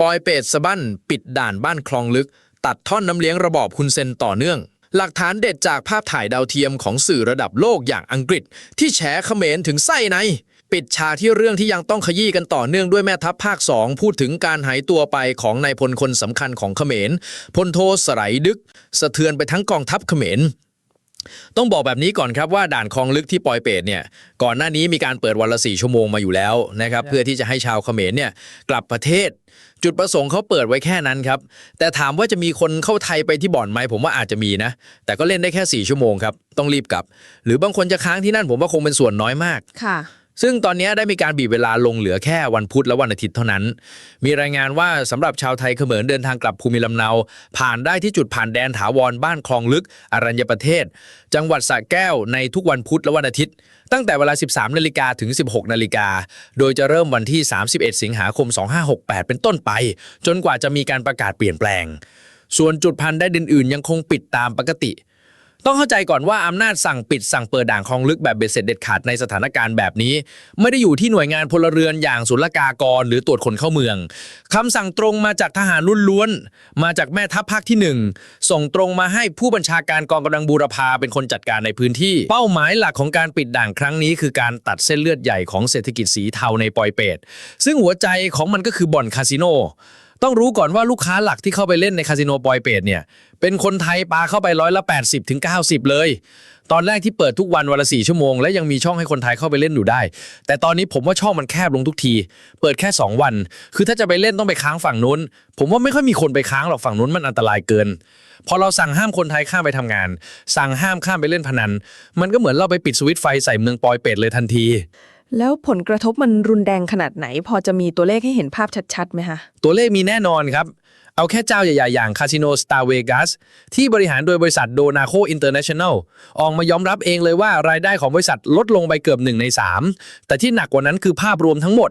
ปอยเปตสะบั้นปิดด่านบ้านคลองลึก ตัดท่อนน้ำเลี้ยงระบอบคุณเซนต่อเนื่อง หลักฐานเด็ดจากภาพถ่ายดาวเทียมของสื่อระดับโลกอย่างอังกฤษ ที่แฉเขมรถึงไส้ในปิดฉากที่เรื่องที่ยังต้องขยี้กันต่อเนื่องด้วยแม่ทัพภาค 2 พูดถึงการหายตัวไปของนายพลคนสำคัญของเขมรพลโทสไรดึก สะเทือนไปทั้งกองทัพเขมร ต้องบอกแบบนี้ก่อนครับว่าด่านคลองลึกที่ปอยเปตเนี่ยก่อนหน้านี้มีการเปิดวันละสี่ชั่วโมงมาอยู่แล้วนะครับเพื่อที่จะให้ชาวเขมรเนี่ยกลับประเทศ จุดประสงค์เขาเปิดไว้แค่นั้นครับแต่ถามว่าจะมีคนเข้าไทยไปที่บ่อนไหมผมว่าอาจจะมีนะ แต่ก็เล่นได้แค่4ชั่วโมงครับต้องรีบกลับ หรือบางคนจะค้างที่นั่นผมว่าคงเป็นส่วนน้อยมากค่ะ ซึ่งตอนนี้ได้มีการบีบเวลาลงเหลือแค่วันพุธและวันอาทิตย์เท่านั้น มีรายงานว่าสำหรับชาวไทยเขมรเดินทางกลับภูมิลำเนา ผ่านได้ที่จุดผ่านแดนถาวรบ้านคลองลึก อรัญญประเทศ จังหวัดสระแก้วในทุกวันพุธและวันอาทิตย์ ตั้งแต่เวลา 13นาฬิกาถึง 16นาฬิกาโดยจะเริ่มวันที่ 31 สิงหาคม 2568 เป็นต้นไป จนกว่าจะมีการประกาศเปลี่ยนแปลง ส่วนจุดพันได้ดินอื่นยังคงปิดตามปกติ ต้องเข้าใจก่อนว่าอำนาจสั่งปิดสั่งเปิดด่างคลองลึกแบบเบ็ดเสร็จเด็ดขาดในสถานการณ์แบบนี้ ไม่ได้อยู่ที่หน่วยงานพลเรือนอย่างศุลกากร หรือตรวจคนเข้าเมืองคำสั่งตรงมาจากทหารรุ่นล้วน มาจากแม่ทัพภาคที่หนึ่งส่งตรงมาให้ผู้บัญชาการกองกำลังบูรพาเป็นคนจัดการในพื้นที่ เป้าหมายหลักของการปิดด่างครั้งนี้ คือการตัดเส้นเลือดใหญ่ของเศรษฐกิจสีเทาในปอยเปตซึ่งหัวใจของมันก็คือบ่อนคาสิโน ต้องรู้ก่อนว่าลูกค้าหลักที่เข้าไปเล่นในคาสิโนปอยเปตเนี่ย เป็นคนไทยปาเข้าไปร้อยละ 80ถึง90 เลย ตอนแรกที่เปิดทุกวันวันละ4ชั่วโมง และยังมีช่องให้คนไทยเข้าไปเล่นอยู่ได้ แต่ตอนนี้ผมว่าช่องมันแคบลงทุกที เปิดแค่ 2 วัน คือถ้าจะไปเล่นต้องไปค้างฝั่งนู้น ผมว่าไม่ค่อยมีคนไปค้างหรอกฝั่งนู้นมันอันตรายเกิน พอเราสั่งห้ามคนไทยข้ามไปทำงาน สั่งห้ามข้ามไปเล่นพนัน มันก็เหมือนเราไปปิดสวิตไฟใส่เมืองปอยเปตเลยทันที แล้วผลกระทบมันรุนแรงขนาดไหน พอจะมีตัวเลขให้เห็นภาพชัดๆไหมคะ ตัวเลขมีแน่นอนครับ เอาแค่เจ้าใหญ่ๆ อย่างคาสิโนสตาร์เวกัสที่บริหารโดยบริษัทโดนาโคอินเตอร์เนชั่นแนลออกมายอมรับเองเลยว่ารายได้ของบริษัทลดลงไปเกือบ1ใน3 แต่ที่หนักกว่านั้นคือภาพรวมทั้งหมด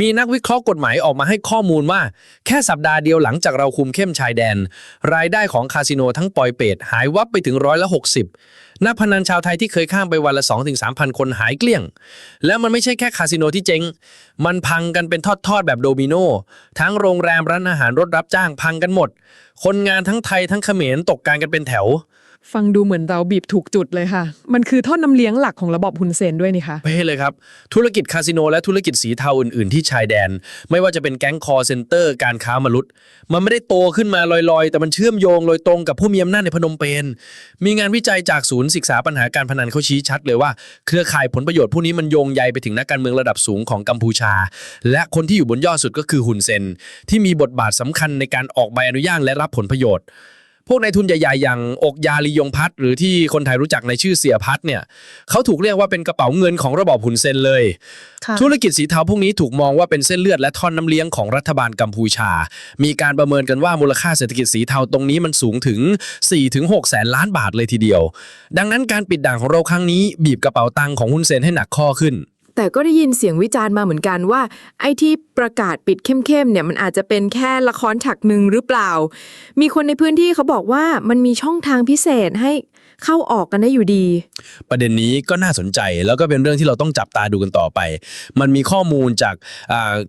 มีนักวิเคราะห์กฎหมายออกมาให้ข้อมูลว่า แค่สัปดาห์เดียวหลังจากเราคุมเข้มชายแดน รายได้ของคาสิโนทั้งปอยเปตหายวับไปถึงร้อยละ60 นักพนันชาวไทยที่เคยข้ามไปวันละ 2-3พันคนหายเกลี้ยง แล้วมันไม่ใช่แค่คาสิโนที่เจ๊ง มันพังกันเป็นทอดๆ แบบโดมิโนทั้งโรงแรมร้านอาหารรถรับจ้างพังกันหมด คนงานทั้งไทยทั้งเขมรตกการกันเป็นแถว ฟังดูเหมือนเราบีบถูกจุดเลยค่ะ มันคือท่อนน้ำเลี้ยงหลักของระบบฮุนเซนด้วยนี่คะเพ่เลยครับ ธุรกิจคาสิโนและธุรกิจสีเทาอื่นๆ ที่ชายแดน ไม่ว่าจะเป็นแก๊งคอร์เซนเตอร์ การค้ามนุษย์ มันไม่ได้โตขึ้นมาลอยๆ แต่มันเชื่อมโยงโดยตรงกับผู้มีอำนาจในพนมเปญมีงานวิจัยจากศูนย์ศึกษาปัญหาการพนันเขาชี้ชัดเลยว่า เครือข่ายผลประโยชน์พวกนี้มันโยงใยไปถึงนักการเมืองระดับสูงของกัมพูชา และคนที่อยู่บนยอดสุดก็คือฮุนเซนที่มีบทบาทสำคัญในการออกใบอนุญาตและรับผลประโยชน์ พวกนายทุนใหญ่ๆ อย่างอกยาลียงพัฒน์หรือที่คนไทยรู้จักในชื่อเสียพัฒน์เนี่ยเขาถูกเรียกว่าเป็นกระเป๋าเงินของระบอบหุนเซนเลยค่ะธุรกิจสีเทาพวกนี้ถูกมองว่าเป็นเส้นเลือดและท่อนน้ำเลี้ยงของรัฐบาลกัมพูชา มีการประเมินกันว่ามูลค่าเศรษฐกิจสีเทาตรงนี้มันสูงถึง 4-6 แสนล้านบาทเลยทีเดียว ดังนั้นการปิดด่างของเราครั้งนี้บีบกระเป๋าตังค์ของฮุนเซนให้หนักข้อขึ้น แต่ก็ได้ยินเสียงวิจารณ์มาเหมือนกันว่า ไอ้ที่ประกาศปิดเข้มๆเนี่ยมันอาจจะเป็นแค่ละครฉากหนึ่งหรือเปล่า มีคนในพื้นที่เขาบอกว่ามันมีช่องทางพิเศษให้ เข้าออกกันได้อยู่ดี ประเด็นนี้ก็น่าสนใจแล้วก็เป็นเรื่องที่เราต้องจับตาดูกันต่อไป มันมีข้อมูลจาก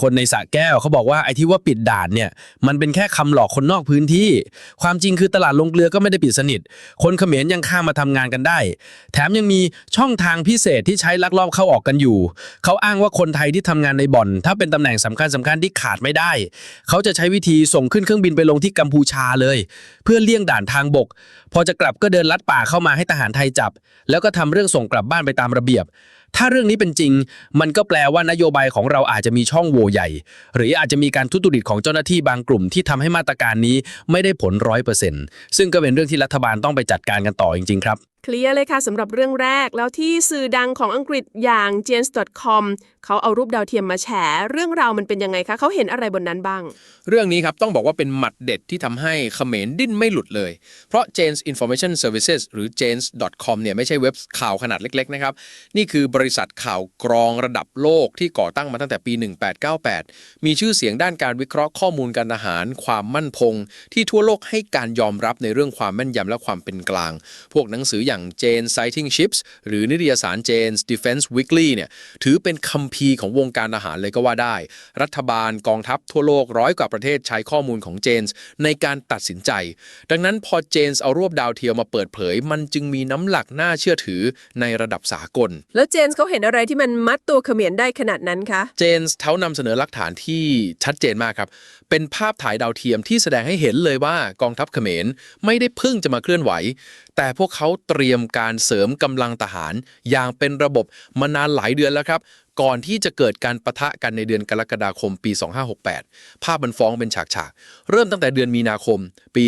คนในสระแก้วเขาบอกว่าไอ้ที่ว่าปิดด่านเนี่ยมันเป็นแค่คำหลอกคนนอกพื้นที่ ความจริงคือตลาดลงเกลือก็ไม่ได้ปิดสนิท คนเขมรยังข้ามมาทำงานกันได้ แถมยังมีช่องทางพิเศษที่ใช้ลักลอบเข้าออกกันอยู่ เขาอ้างว่าคนไทยที่ทำงานในบ่อน ถ้าเป็นตำแหน่งสำคัญสำคัญที่ขาดไม่ได้ เขาจะใช้วิธีส่งขึ้นเครื่องบินไปลงที่กัมพูชาเลย เพื่อเลี่ยงด่านทางบก พอจะกลับก็เดินลัดป่าเข้าข้ามาให้ทหารไทยจับ แล้วก็ทำเรื่องส่งกลับบ้านไปตามระเบียบ ถ้าเรื่องนี้เป็นจริง มันก็แปลว่านโยบายของเราอาจจะมีช่องโหว่ใหญ่ หรืออาจจะมีการทุจริตของเจ้าหน้าที่บางกลุ่มที่ทำให้มาตรการนี้ไม่ได้ผลร้อยเปอร์เซ็นต์ซึ่งก็เป็นเรื่องที่รัฐบาลต้องไปจัดการกันต่อจริงๆครับ เคลียร์เลยค่ะสำหรับเรื่องแรกแล้วที่สื่อดังของอังกฤษอย่าง Janes.com เขาเอารูปดาวเทียมมาแฉ เรื่องราวมันเป็นยังไงคะเขาเห็นอะไรบนนั้นบ้าง เรื่องนี้ครับต้องบอกว่าเป็นหมัดเด็ดที่ทำให้เขมรดิ้นไม่หลุดเลย เพราะ Janes Information Services หรือ Janes.com เนี่ยไม่ใช่เว็บข่าวขนาดเล็กๆนะครับ นี่คือบริษัทข่าวกรองระดับโลกที่ก่อตั้งมาตั้งแต่ปี 1898 มีชื่อเสียงด้านการวิเคราะห์ข้อมูลการทหาร ความมั่นคง ที่ทั่วโลกให้การยอมรับในเรื่องความแม่นยำและความเป็นกลาง พวกหนังสืออย่างอย่าง Jane Sighting Ships หรือนิตยสาร Jane's Defense Weekly เนี่ยถือเป็นคัมภีร์ของวงการทหารเลยก็ว่าได้ รัฐบาลกองทัพทั่วโลกร้อยกว่าประเทศใช้ข้อมูลของ Jane's ในการตัดสินใจ ดังนั้นพอ Jane's เอารวบดาวเทียมมาเปิดเผย มันจึงมีน้ำหลักน่าเชื่อถือในระดับสากล แล้วเจนส์เขาเห็นอะไรที่มันมัดตัวเขมรได้ขนาดนั้นคะเจนส์เขานำเสนอหลักฐานที่ชัดเจนมากครับเป็นภาพถ่ายดาวเทียมที่แสดงให้เห็นเลยว่ากองทัพเขมรไม่ได้เพิ่งจะมาเคลื่อนไหว แต่พวกเขาเตรียมรียมการเสริมกำลังทหาร อย่างเป็นระบบมานานหลายเดือนแล้วครับ ก่อนที่จะเกิดการประทะกันในเดือนกรกฎาคมปี 2568 ภาพมันฟ้องเป็นฉากๆ เริ่มตั้งแต่เดือนมีนาคมปี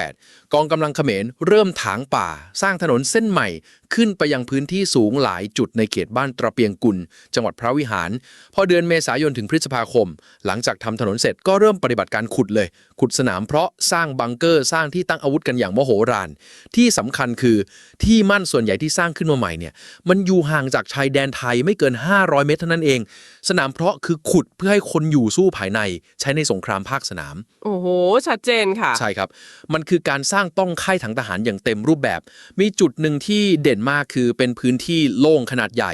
2568 กองกำลังเขมรเริ่มถางป่า สร้างถนนเส้นใหม่ ขึ้นไปยังพื้นที่สูงหลายจุดในเขตบ้านตระเปียงกุล จังหวัดพระวิหาร พอเดือนเมษายนถึงพฤษภาคม หลังจากทำถนนเสร็จก็เริ่มปฏิบัติการขุดเลย ขุดสนามเพราะสร้างบังเกอร์สร้างที่ตั้งอาวุธกันอย่างมโหฬารที่สำคัญคือที่มั่นส่วนใหญ่ที่สร้างขึ้นมาใหม่เนี่ยมันอยู่ห่างจากชายแดนไทยไม่เกิน 500เมตรเท่านั้นเอง สนามเพราะคือขุดเพื่อให้คนอยู่สู้ภายในใช้ในสงครามภาคสนาม โอ้โห ชัดเจนค่ะ ใช่ครับ มันคือการสร้างป้องค่ายถังทหารอย่างเต็มรูปแบบ มีจุดหนึ่งที่เด่นมากคือเป็นพื้นที่โล่งขนาดใหญ่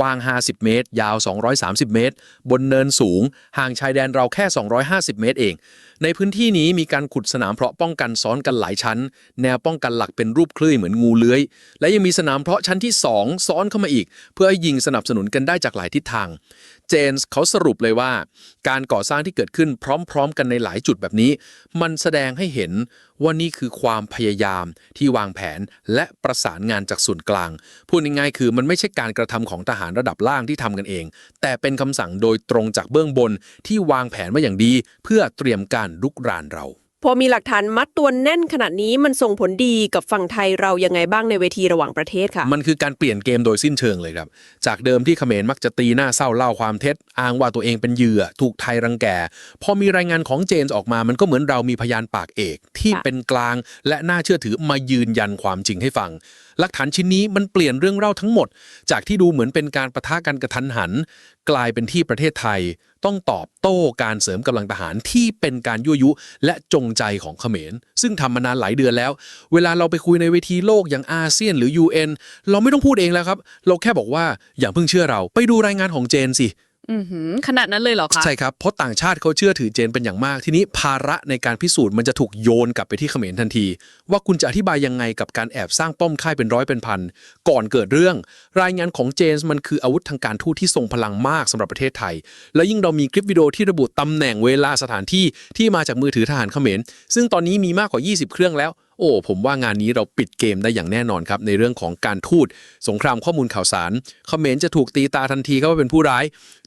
กว้าง 50 เมตร ยาว 230 เมตร บนเนินสูง ห่างชายแดนเราแค่ 250 เมตรเอง ในพื้นที่นี้มีการขุดสนามเพาะป้องกันซ้อนกันหลายชั้น แนวป้องกันหลักเป็นรูปคลื่นเหมือนงูเลื้อย และยังมีสนามเพาะชั้นที่ 2 ซ้อนเข้ามาอีก เพื่อให้ยิงสนับสนุนกันได้จากหลายทิศทาง เจนส์เขาสรุปเลยว่า การก่อสร้างที่เกิดขึ้นพร้อม ๆ กันในหลายจุดแบบนี้ มันแสดงให้เห็นว่านี่คือความพยายามที่วางแผนและประสานงานจากส่วนกลาง พูดง่ายๆคือมันไม่ใช่การกระทำของทหารระดับล่างที่ทำกันเอง แต่เป็นคำสั่งโดยตรงจากเบื้องบนที่วางแผนมาอย่างดี เพื่อเตรียมการลุกรานเรา พอมีหลักฐานมัดตัวแน่นขนาดนี้มันส่งผลดีกับฝั่งไทยเรายังไงบ้างในเวทีระหว่างประเทศค่ะ มันคือการเปลี่ยนเกมโดยสิ้นเชิงเลยครับ จากเดิมที่เขมรมักจะตีหน้าเศร้าเล่าความเท็จ อ้างว่าตัวเองเป็นเหยื่อ ถูกไทยรังแก พอมีรายงานของเจนส์ออกมา มันก็เหมือนเรามีพยานปากเอก ที่เป็นกลางและน่าเชื่อถือมายืนยันความจริงให้ฟัง หลักฐานชิ้นนี้มันเปลี่ยนเรื่องเล่าทั้งหมด จากที่ดูเหมือนเป็นการประทะกันกระทันหัน กลายเป็นที่ประเทศไทย ต้องตอบโต้การเสริมกำลังทหารที่เป็นการยั่วยุ และจงใจของเขมร ซึ่งทำมานานหลายเดือนแล้ว เวลาเราไปคุยในเวทีโลกอย่างอาเซียนหรือ UN เราไม่ต้องพูดเองแล้วครับ เราแค่บอกว่าอย่าเพิ่งเชื่อเรา ไปดูรายงานของเจนสิ ขนาดนั้นเลยเหรอคะ ใช่ครับ เพราะต่างชาติเขาเชื่อถือเจนเป็นอย่างมาก ทีนี้ภาระในการพิสูจน์มันจะถูกโยนกลับไปที่เขมรทันที ว่าคุณจะอธิบายยังไงกับการแอบสร้างป้อมค่ายเป็นร้อยเป็นพัน ก่อนเกิดเรื่อง รายงานของเจนมันคืออาวุธทางการทูตที่ทรงพลังมากสำหรับประเทศไทย แล้วยิ่งเรามีคลิปวิดีโอที่ระบุตำแหน่งเวลาสถานที่ที่มาจากมือถือทหารเขมร ซึ่งตอนนี้มีมากกว่า 20 เครื่องแล้วโอ้ผมว่างานนี้เราปิดเกมได้อย่างแน่นอนครับ ในเรื่องของการทูตสงครามข้อมูลข่าวสารเขมรจะถูกตีตาทันทีครับว่าเป็นผู้ร้าย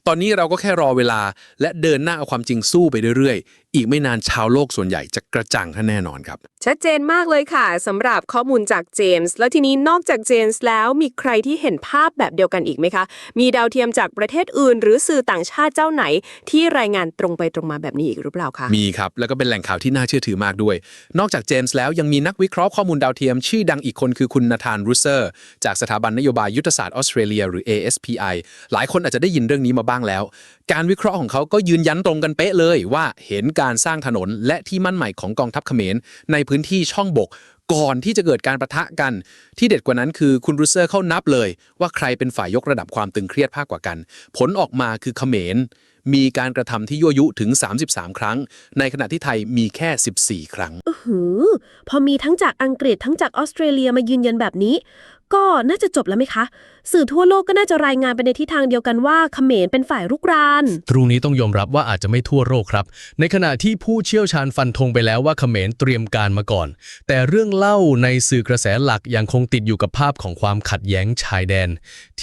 ตอนนี้เราก็แค่รอเวลา และเดินหน้าเอาความจริงสู้ไปเรื่อยๆ อีกไม่นานชาวโลกส่วนใหญ่จะกระจ่างท่านแน่นอนครับ ชัดเจนมากเลยค่ะสำหรับข้อมูลจากเจมส์แล้วทีนี้นอกจากเจมส์แล้วมีใครที่เห็นภาพแบบเดียวกันอีกไหมคะ มีดาวเทียมจากประเทศอื่น หรือสื่อต่างชาติเจ้าไหน ที่รายงานตรงไปตรงมาแบบนี้อีกหรือเปล่าคะมีครับแล้วก็เป็นแหล่งข่าวที่น่าเชื่อถือมากด้วย นอกจากเจมส์แล้วยังมีนักวิเคราะห์ข้อมูลดาวเทียม ชื่อดังอีกคนคือคุณนาธานรูเซอร์ จากสถาบันนโยบายยุทธศาสตร์ออสเตรเลีย หรือ ASPI หลายคนอาจจะได้ยินเรื่องนี้มาบ้างแล้ว การวิเคราะห์ของเขาก็ยืนยันตรงกันเป๊ะเลยว่าเห็นการสร้างถนนและที่มั่นใหม่ของกองทัพเขมร ในพื้นที่ช่องบก ก่อนที่จะเกิดการประทะกัน ที่เด็ดกว่านั้นคือคุณรูเซอร์เข้านับเลย ว่าใครเป็นฝ่ายยกระดับความตึงเครียดมากกว่ากัน ผลออกมาคือเขมรมีการกระทำที่ยั่วยุถึง 33 ครั้ง ในขณะที่ไทยมีแค่ 14 ครั้งหือ พอมีทั้งจากอังกฤษทั้งจากออสเตรเลียมายืนยันแบบนี้ ก็น่าจะจบแล้วไหมคะ สื่อทั่วโลกก็น่าจะรายงานไปในทิศทางเดียวกันว่าเขมรเป็นฝ่ายรุกราน ตรงนี้ต้องยอมรับว่าอาจจะไม่ทั่วโลกครับ ในขณะที่ผู้เชี่ยวชาญฟันธงไปแล้วว่าเขมรเตรียมการมาก่อน แต่เรื่องเล่าในสื่อกระแสหลักยังคงติดอยู่กับภาพของความขัดแย้งชายแดน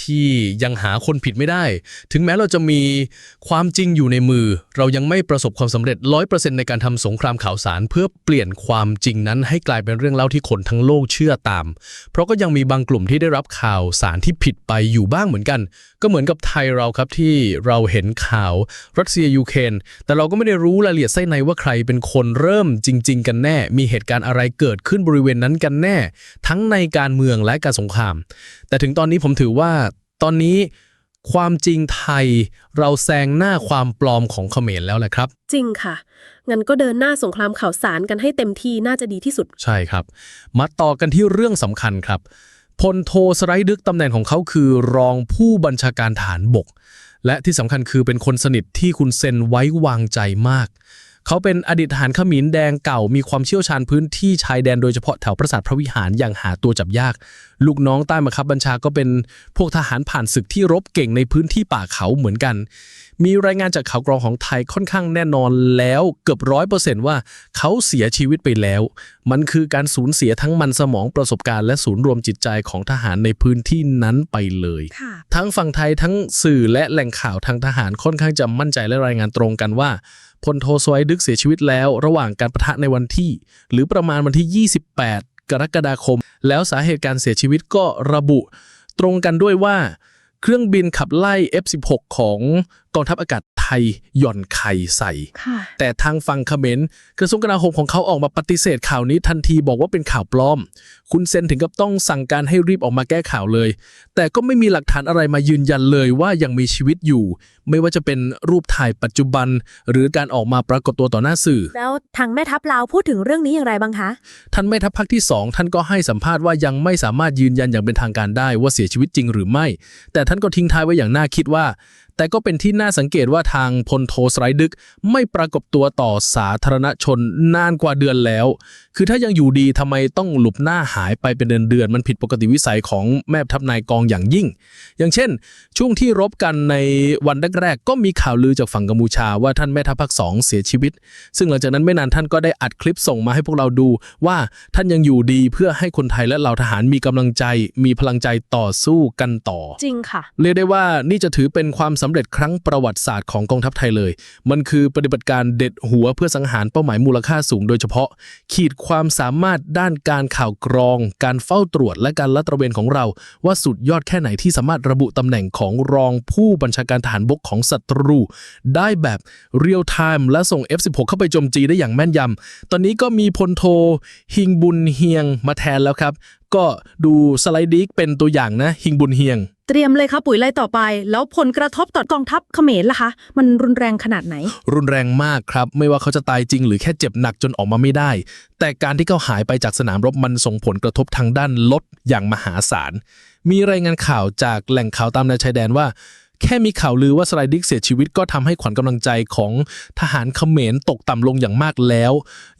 ที่ยังหาคนผิดไม่ได้ ถึงแม้เราจะมีความจริงอยู่ในมือ เรายังไม่ประสบความสำเร็จ100%ในการทำสงครามข่าวสาร เพื่อเปลี่ยนความจริงนั้นให้กลายเป็นเรื่องเล่าที่คนทั้งโลกเชื่อตาม เพราะก็ยังมีบางกลุ่มที่ได้รับข่าวสารที่ผิดไปอยู่บ้างเหมือนกัน ก็เหมือนกับไทยเราครับที่เราเห็นข่าวรัสเซียยูเครนแต่เราก็ไม่ได้รู้รายละเอียดไส้ในว่าใครเป็นคนเริ่มจริง ๆ กันแน่ มีเหตุการณ์อะไรเกิดขึ้นบริเวณนั้นกันแน่ ทั้งในการเมืองและการสงคราม แต่ถึงตอนนี้ผมถือว่าตอนนี้ความจริงไทยเราแซงหน้าความปลอมของเขมรแล้วแหละครับ จริงค่ะ งั้นก็เดินหน้าสงครามข่าวสารกันให้เต็มที่น่าจะดีที่สุด ใช่ครับ มาต่อกันที่เรื่องสำคัญครับ พลโทสไรดึกตำแหน่งของเขาคือรองผู้บัญชาการฐานบก และที่สำคัญคือเป็นคนสนิทที่คุณเซนไว้วางใจมาก เขาเป็นอดีตทหารขมิ้นแดงเก่ามีความเชี่ยวชาญพื้นที่ชายแดนโดยเฉพาะแถวปราสาทพระวิหารอย่างหาตัวจับยาก ลูกน้องใต้บังคับบัญชาก็เป็นพวกทหารผ่านศึกที่รบเก่งในพื้นที่ป่าเขาเหมือนกัน มีรายงานจากข่าวกรองของไทยค่อนข้างแน่นอนแล้วเกือบร้อยเปอร์เซนต์ว่าเขาเสียชีวิตไปแล้ว มันคือการสูญเสียทั้งมันสมองประสบการณ์และศูนย์รวมจิตใจของทหารในพื้นที่นั้นไปเลยค่ะทั้งฝั่งไทยทั้งสื่อและแหล่งข่าวทางทหารค่อนข้างจะมั่นใจและรายงานตรงกันว่าพลโทสวยดึกเสียชีวิตแล้ว ระหว่างการประทะในวันที่ หรือประมาณวันที่ 28 กรกฎาคม แล้วสาเหตุการเสียชีวิตก็ระบุ ตรงกันด้วยว่า เครื่องบินขับไล่ F16 ของ กองทัพอากาศไทยหย่อนไข่ใส่ค่ะแต่ทางฝั่งเขมรกระทรวงกลาโหมของเขาออกมาปฏิเสธข่าวนี้ทันทีบอกว่าเป็นข่าวปลอม คุณเซนถึงกับต้องสั่งการให้รีบออกมาแก้ข่าวเลย แต่ก็ไม่มีหลักฐานอะไรมายืนยันเลยว่ายังมีชีวิตอยู่ ไม่ว่าจะเป็นรูปถ่ายปัจจุบัน หรือการออกมาปรากฏตัวต่อหน้าสื่อ แล้วทางแม่ทัพลาวพูดถึงเรื่องนี้อย่างไรบ้างคะท่านแม่ทัพภาคที่ 2 ท่านก็ให้สัมภาษณ์ว่ายังไม่สามารถยืนยันอย่างเป็นทางการได้ว่าเสียชีวิตจริงหรือไม่ แต่ท่านก็ทิ้งท้ายไว้อย่างน่าคิดว่า แต่ก็เป็นที่น่าสังเกตว่าทางพลโทสไรดึก ไม่ปรากฏตัวต่อสาธารณชนนานกว่าเดือนแล้ว คือถ้ายังอยู่ดีทำไมต้องหลบหน้าหายไปเป็นเดือนเดือนๆมันผิดปกติวิสัยของแม่ทัพนายกองอย่างยิ่ง อย่างเช่น ช่วงที่รบกันในวันแรกๆก็มีข่าวลือจากฝั่งกัมพูชาว่าท่านแม่ทัพภาคสองเสียชีวิต ซึ่งหลังจากนั้นไม่นานท่านก็ได้อัดคลิปส่งมาให้พวกเราดูว่าท่านยังอยู่ดีเพื่อให้คนไทยและเหล่าทหารมีกำลังใจ มีพลังใจต่อสู้กันต่อ จริงค่ะ เรียกได้ว่านี่จะถือเป็นความสำเร็จครั้งประวัติศาสตร์ของกองทัพไทยเลย มันคือปฏิบัติการเด็ดหัวเพื่อสังหารเป้าหมายมูลค่าสูงโดยเฉพาะ ขีดความสามารถด้านการข่าวกรอง การเฝ้าตรวจและการลัดตระเวนของเรา ว่าสุดยอดแค่ไหนที่สามารถระบุตำแหน่งของรองผู้บัญชาการทหารบกของศัตรู ได้แบบเรียลไทม์และส่ง F16 เข้าไปโจมตีได้อย่างแม่นยำตอนนี้ก็มีพลโทฮิงบุญเฮียงมาแทนแล้วครับ ก็ดูสไลด์ดิกเป็นตัวอย่างนะ ฮิงบุญเฮียง เตรียมเลยค่ะปุ๋ยไล่ต่อไป แล้วผลกระทบต่อกองทัพเขมรล่ะคะ มันรุนแรงขนาดไหน รุนแรงมากครับ ไม่ว่าเขาจะตายจริงหรือแค่เจ็บหนักจนออกมาไม่ได้ แต่การที่เขาหายไปจากสนามรบมันส่งผลกระทบทางด้านลดอย่างมหาศาลมีรายงานข่าวจากแหล่งข่าวตามแนวชายแดนว่า แค่มีข่าวลือว่าสไลดิกเสียชีวิตก็ทำให้ขวัญกำลังใจของทหารเขมรตกต่ำลงอย่างมากแล้ว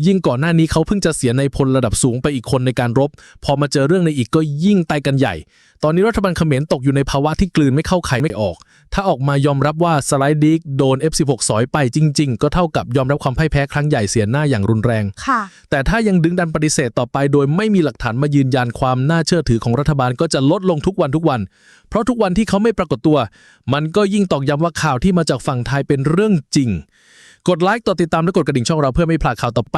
ยิ่งก่อนหน้านี้เขาเพิ่งจะเสียในพลระดับสูงไปอีกคนในการรบ พอมาเจอเรื่องในอีกก็ยิ่งไตกันใหญ่ ตอนนี้รัฐบาลเขมรตกอยู่ในภาวะที่กลืนไม่เข้าไข่ไม่ออก ถ้าออกมายอมรับว่าสไลดิกโดน F16 สอยไปจริง ๆ ก็เท่ากับยอมรับความพ่ายแพ้ครั้งใหญ่เสียหน้าอย่างรุนแรง ค่ะ แต่ถ้ายังดึงดันปฏิเสธต่อไป โดยไม่มีหลักฐานมายืนยันความน่าเชื่อถือของรัฐบาลก็จะลดลงทุกวันทุกวัน เพราะทุกวันที่เขาไม่ปรากฏตัว มันก็ยิ่งตอกย้ำว่าข่าวที่มาจากฝั่งไทยเป็นเรื่องจริง กดไลค์กดติดตามและกดกระดิ่งช่องเราเพื่อไม่พลาดข่าวต่อไป